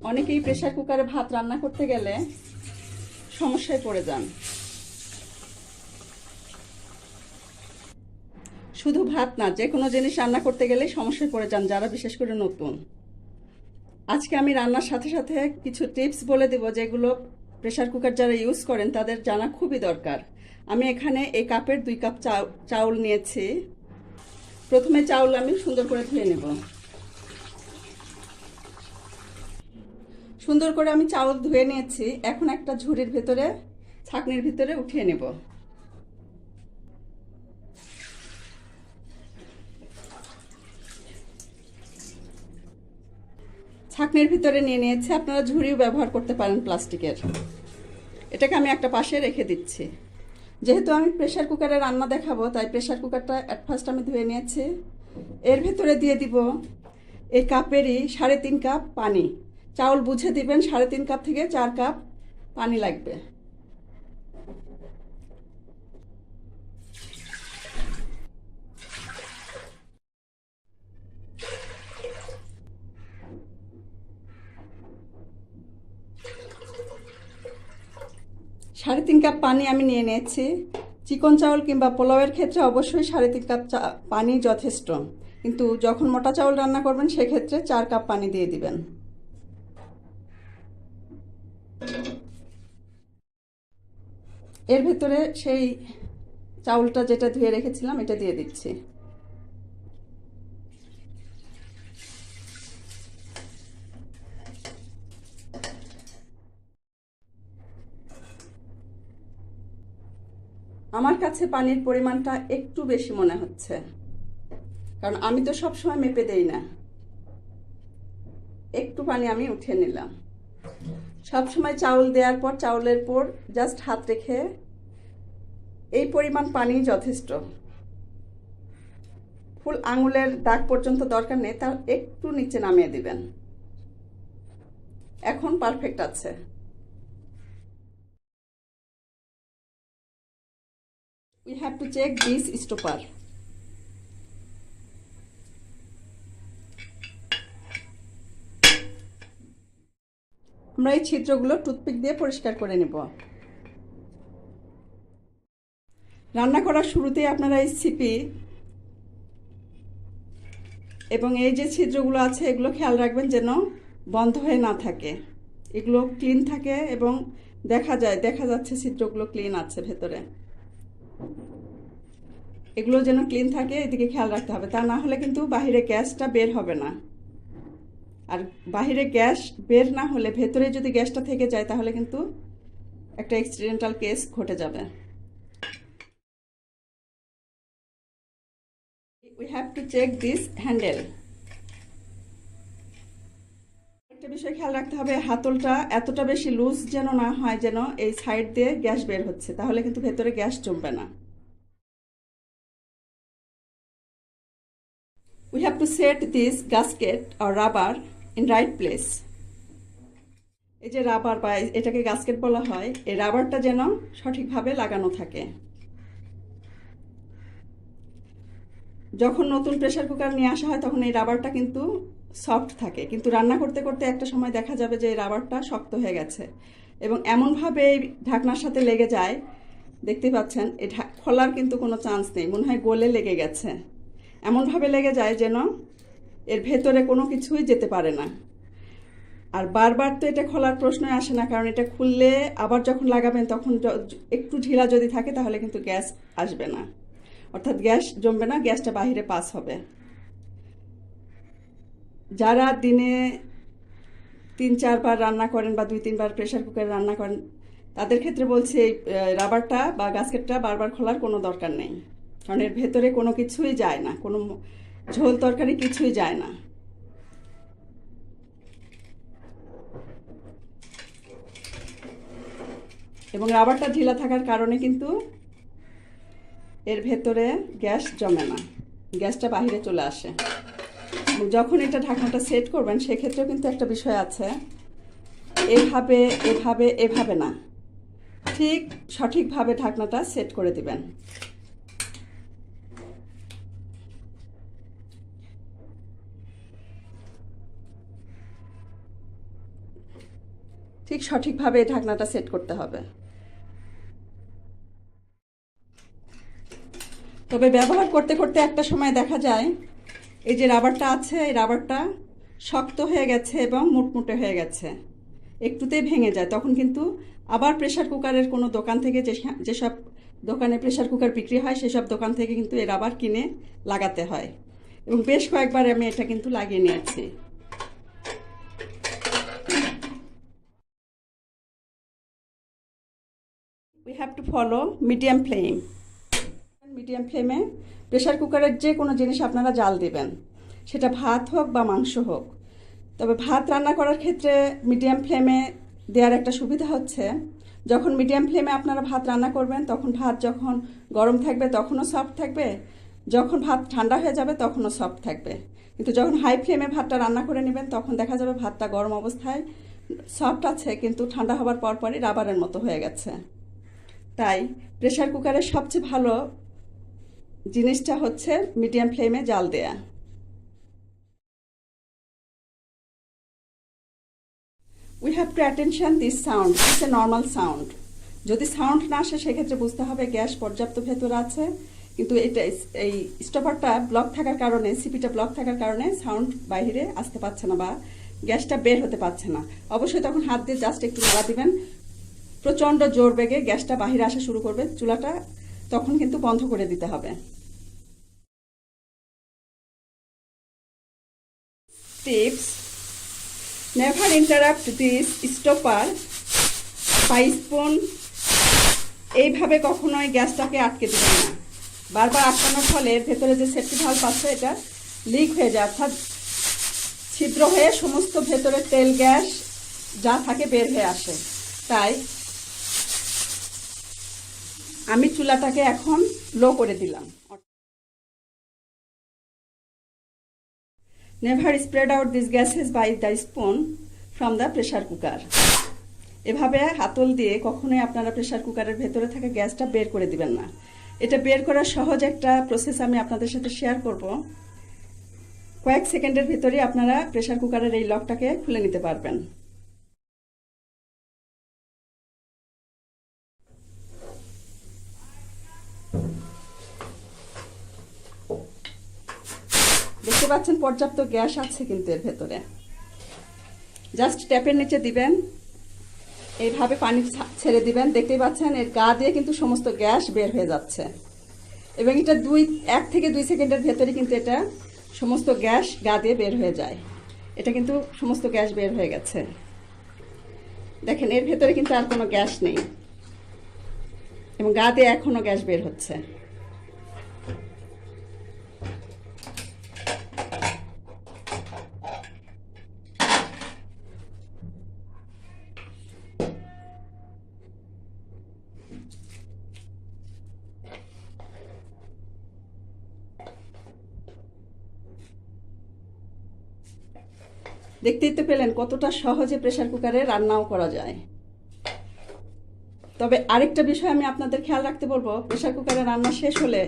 অনেকেই প্রেশার কুকারে ভাত রান্না করতে গেলে সমস্যায় পড়ে যান। শুধু ভাত না, যে কোনো জিনিস রান্না করতে গেলেই সমস্যায় পড়ে যান, যারা বিশেষ করে নতুন। আজকে আমি রান্নার সাথে সাথে কিছু টিপস বলে দেব যেগুলো প্রেশার কুকার যারা ইউজ করেন, তাদের জানা খুবই দরকার। আমি এখানে এই কাপের দুই কাপ চাউ- চাউল নিয়েছি। প্রথমে চাউল আমি সুন্দর করে ধুয়ে নেব। সুন্দর করে আমি চাউল ধুয়ে নিয়েছি। এখন একটা ঝুড়ির ভেতরে, ছাকনির ভিতরে উঠিয়ে নেব। ছাকনির ভিতরে নিয়ে নিয়েছি। আপনারা ঝুড়িও ব্যবহার করতে পারেন প্লাস্টিকের। এটাকে আমি একটা পাশে রেখে দিচ্ছি। যেহেতু আমি প্রেশার কুকারে রান্না দেখাবো, তাই প্রেশার কুকারটা অ্যাট ফার্স্ট আমি ধুয়ে নিয়েছি। এর ভেতরে দিয়ে দিব এই কাপেরই সাড়ে তিন কাপ পানি। চাউল বুঝে দিবেন, সাড়ে তিন কাপ থেকে চার কাপ পানি লাগবে। সাড়ে তিন কাপ পানি আমি নিয়ে নিয়েছি। চিকন চাউল কিংবা পোলাওয়ের ক্ষেত্রে অবশ্যই সাড়ে তিন কাপ পানি যথেষ্ট। কিন্তু যখন মোটা চাউল রান্না করবেন, সেক্ষেত্রে চার কাপ পানি দিয়ে দিবেন। এর ভেতরে সেই চাউলটা যেটা ধুয়ে রেখেছিলাম, এটা দিয়ে দিচ্ছি। আমার কাছে পানির পরিমাণটা একটু বেশি মনে হচ্ছে, কারণ আমি তো সবসময় মেপে দেই না। একটু পানি আমি উঠিয়ে নিলাম। সবসময় চাউল দেওয়ার পর, চাউলের পর জাস্ট হাত রেখে এই পরিমাণ পানি যথেষ্ট। ফুল আঙুলের দাগ পর্যন্ত দরকার নেই তার একটু নিচে নামিয়ে দিবেন। এখন পারফেক্ট আছে। We have to check this stopper আমরা এই ছিদ্রগুলো টুথপিক দিয়ে পরিষ্কার করে নেব। রান্না করার শুরুতেই আপনারা এই সিপি এবং এই যে ছিদ্রগুলো আছে, এগুলো খেয়াল রাখবেন যেন বন্ধ হয়ে না থাকে। এগুলো ক্লিন থাকে এবং দেখা যায়, দেখা যাচ্ছে ছিদ্রগুলো ক্লিন আছে ভেতরে। এগুলো যেন ক্লিন থাকে, এদিকে খেয়াল রাখতে হবে। তা না হলে কিন্তু বাহিরে গ্যাসটা বের হবে না। আর বাহিরে গ্যাস বের না হলে, ভেতরে যদি গ্যাসটা থেকে যায়, তাহলে কিন্তু একটা অ্যাক্সিডেন্টাল কেস ঘটে যাবে। We have to check this handle একটা বিষয় খেয়াল রাখতে হবে, হাতলটা এতটা বেশি লুজ যেন না হয়, যেন এই সাইড দিয়ে গ্যাস বের হচ্ছে, তাহলে কিন্তু ভেতরে গ্যাস জমবে না। We have to set this gasket or rubber in right place. এই যে রাবার বা এটাকে গাস্কেট বলা হয়, এই রাবারটা যেন সঠিকভাবে লাগানো থাকে। যখন নতুন প্রেশার কুকার নিয়ে আসা হয়, তখন এই রাবারটা কিন্তু সফট থাকে। কিন্তু রান্না করতে করতে একটা সময় দেখা যাবে যে এই রাবারটা শক্ত হয়ে গেছে। এবং এমনভাবে এই ঢাকনার সাথে লেগে যায় দেখতে পাচ্ছেন এই খোলার কিন্তু কোনো চান্স নেই। মনে হয় গোলে লেগে গেছে। এমনভাবে লেগে যায় যেন এর ভেতরে কোনো কিছুই যেতে পারে না। আর বারবার তো এটা খোলার প্রশ্নই আসে না, কারণ এটা খুললে আবার যখন লাগাবেন, তখন একটু ঢিলা যদি থাকে, তাহলে কিন্তু গ্যাস আসবে না। অর্থাৎ গ্যাস জমবে না, গ্যাসটা বাহিরে পাস হবে। যারা দিনে তিন, চারবার রান্না করেন বা দুই, তিনবার প্রেশার কুকারে রান্না করেন, তাদের ক্ষেত্রে বলছি এই রাবারটা বা গাস্কেটটা বারবার খোলার কোনো দরকার নেই। কারণ এর ভেতরে কোনো কিছুই যায় না, কোনো ঝোল তরকারি কিছুই যায় না। এবং রাবারটা ঢিলা থাকার কারণে কিন্তু এর ভেতরে গ্যাস জমে না। গ্যাসটা বাইরে চলে আসে। যখন এটা ঢাকনাটা সেট করবেন, সেক্ষেত্রেও কিন্তু একটা বিষয় আছে। এভাবে এভাবে এভাবে না। ঠিক সঠিকভাবে ঢাকনাটা সেট করে দিবেন। ঠিক সঠিকভাবে ঢাকনাটা সেট করতে হবে। তবে ব্যবহার করতে করতে একটা সময় দেখা যায়, এই যে রাবারটা আছে, এই রাবারটা শক্ত হয়ে গেছে এবং মুটমুটে হয়ে গেছে। একটুতেই ভেঙে যায়। তখন কিন্তু আবার প্রেশার কুকারের কোনো দোকান থেকে যেসব দোকানে প্রেশার কুকার বিক্রি হয় সেসব দোকান থেকে কিন্তু এই রাবার কিনে লাগাতে হয়। এবং বেশ কয়েকবার আমি এটা কিন্তু লাগিয়ে নিয়েছি। We have to follow medium flame medium ফ্লেমে প্রেশার কুকারের যে কোনো জিনিস আপনারা জাল দেবেন। সেটা ভাত হোক বা মাংস হোক। তবে ভাত রান্না করার ক্ষেত্রে মিডিয়াম ফ্লেমে দেওয়ার একটা সুবিধা হচ্ছে, যখন মিডিয়াম ফ্লেমে আপনারা ভাত রান্না করবেন, তখন ভাত যখন গরম থাকবে তখনও সফট থাকবে, যখন ভাত ঠান্ডা হয়ে যাবে তখনও সফট থাকবে। কিন্তু যখন হাই ফ্লেমে ভাতটা রান্না করে নেবেন, তখন দেখা যাবে ভাতটা গরম অবস্থায় সফট আছে, কিন্তু ঠান্ডা হবার পরপরই রাবারের মতো হয়ে গেছে। তাই প্রেশার কুকারের সবচেয়ে ভালো জিনিসটা হচ্ছে মিডিয়াম ফ্লেমে জাল দেয়া। We have to attention this sound it's a normal sound যদি সাউন্ড না আসে, সেক্ষেত্রে বুঝতে হবে গ্যাস পর্যাপ্ত ভেতরে আছে। কিন্তু এটা এই স্টপারটা ব্লক থাকার কারণে সিপিটা ব্লক থাকার কারণে সাউন্ড বাইরে আসতে পারছে না বা গ্যাসটা বের হতে পারছে না। অবশ্যই তখন হাত দিয়ে জাস্ট একটু নাড়া দিবেন। প্রচণ্ড জোর বেগে গ্যাসটা বাহিরে আসা শুরু করবে। চুলাটা তখন কিন্তু বন্ধ করে দিতে হবে। Tips never interrupt this stopper by spoon, এইভাবে কখনোই গ্যাসটাকে আটকে দেবেন না। বারবার আটকানোর ফলে ভেতরে যে সেফটি ভাল্ব আছে, এটা লিক হয়ে যায়, অর্থাৎ ছিদ্র হয়ে সমস্ত ভেতরে তেল, গ্যাস যা থাকে বের হয়ে আসে। তাই আমি চুলাটাকে এখন লো করে দিলাম। Never spread out this gases by the spoon from the pressure cooker এভাবে হাতল দিয়ে কখনোই আপনারা প্রেশার কুকারের ভেতরে থাকা গ্যাসটা বের করে দিবেন না। এটা বের করার সহজ একটা প্রসেস আমি আপনাদের সাথে শেয়ার করব। কয়েক সেকেন্ডের ভিতরে আপনারা প্রেশার কুকারের এই লকটাকে খুলে নিতে পারবেন। দেখতে পাচ্ছেন, পর্যাপ্ত গ্যাস আছে কিন্তু এর ভেতরে। জাস্ট ট্যাপের নিচে দিবেন, এইভাবে পানি ছেড়ে দিবেন। দেখতেই পাচ্ছেন, এর গা দিয়ে কিন্তু সমস্ত গ্যাস বের হয়ে যাচ্ছে। এবং এটা দুই, এক থেকে দুই সেকেন্ডের ভেতরে কিন্তু এটা সমস্ত গ্যাস গা দিয়ে বের হয়ে যায়। এটা কিন্তু সমস্ত গ্যাস বের হয়ে গেছে। দেখেন, এর ভেতরে কিন্তু আর কোনো গ্যাস নেই। এবং গা দিয়ে এখনও গ্যাস বের হচ্ছে। দেখতেই তো পেলেন কতটা সহজে প্রেশার কুকারে রান্নাও করা যায়। তবে আরেকটা বিষয় আমি আপনাদের খেয়াল রাখতে বলব প্রেশার কুকারে রান্না শেষ হলে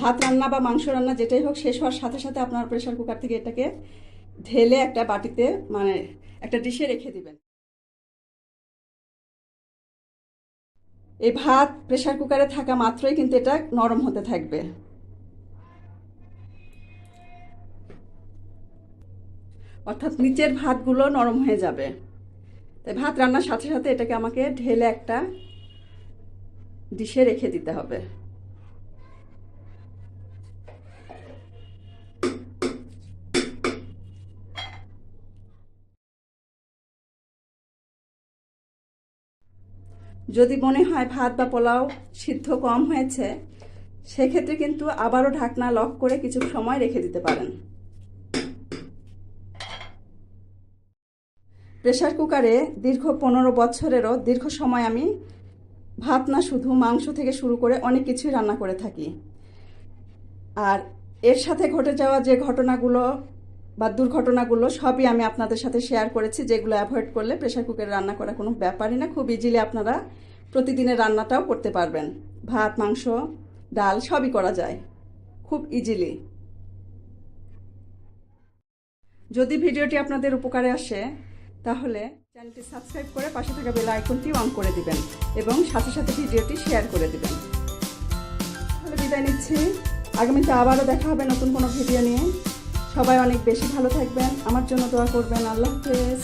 ভাত রান্না বা মাংস রান্না যেটাই হোক শেষ হওয়ার সাথে সাথে আপনার প্রেশার কুকার থেকে এটাকে ঢেলে একটা বাটিতে মানে একটা ডিশে রেখে দিবেন। এই ভাত প্রেশার কুকারে থাকা মাত্রই কিন্তু এটা নরম হতে থাকবে। অর্থাৎ নিচের ভাতগুলো নরম হয়ে যাবে। তাই ভাত রান্নার সাথে সাথে এটাকে আমাকে ঢেলে একটা ডিশে রেখে দিতে হবে। যদি মনে হয় ভাত বা পোলাও সিদ্ধ কম হয়েছে, সেক্ষেত্রে কিন্তু আবারও ঢাকনা লক করে কিছু সময় রেখে দিতে পারেন। প্রেশার কুকারে দীর্ঘ পনেরো বছরেরও দীর্ঘ সময় আমি ভাত না, শুধু মাংস থেকে শুরু করে অনেক কিছুই রান্না করে থাকি। আর এর সাথে ঘটে যাওয়া যে ঘটনাগুলো বা দুর্ঘটনাগুলো, সবই আমি আপনাদের সাথে শেয়ার করেছি, যেগুলো অ্যাভয়েড করলে প্রেশার কুকারে রান্না করা কোনো ব্যাপারই না। খুব ইজিলি আপনারা প্রতিদিনের রান্নাটাও করতে পারবেন। ভাত, মাংস, ডাল, সবই করা যায়। খুব ইজিলি যদি ভিডিওটি আপনাদের উপকারে আসে তাহলে চ্যানেলটি সাবস্ক্রাইব করে পাশে থাকা বেল আইকনটি অন করে দিবেন এবং সাথে সাথে ভিডিওটি শেয়ার করে দিবেন। তাহলে বিদায় নিচ্ছি। আগামীতে আবারও দেখা হবে নতুন কোনো ভিডিও নিয়ে। সবাই অনেক বেশি ভালো থাকবেন। আমার জন্য দোয়া করবেন। আল্লাহ হাফেজ।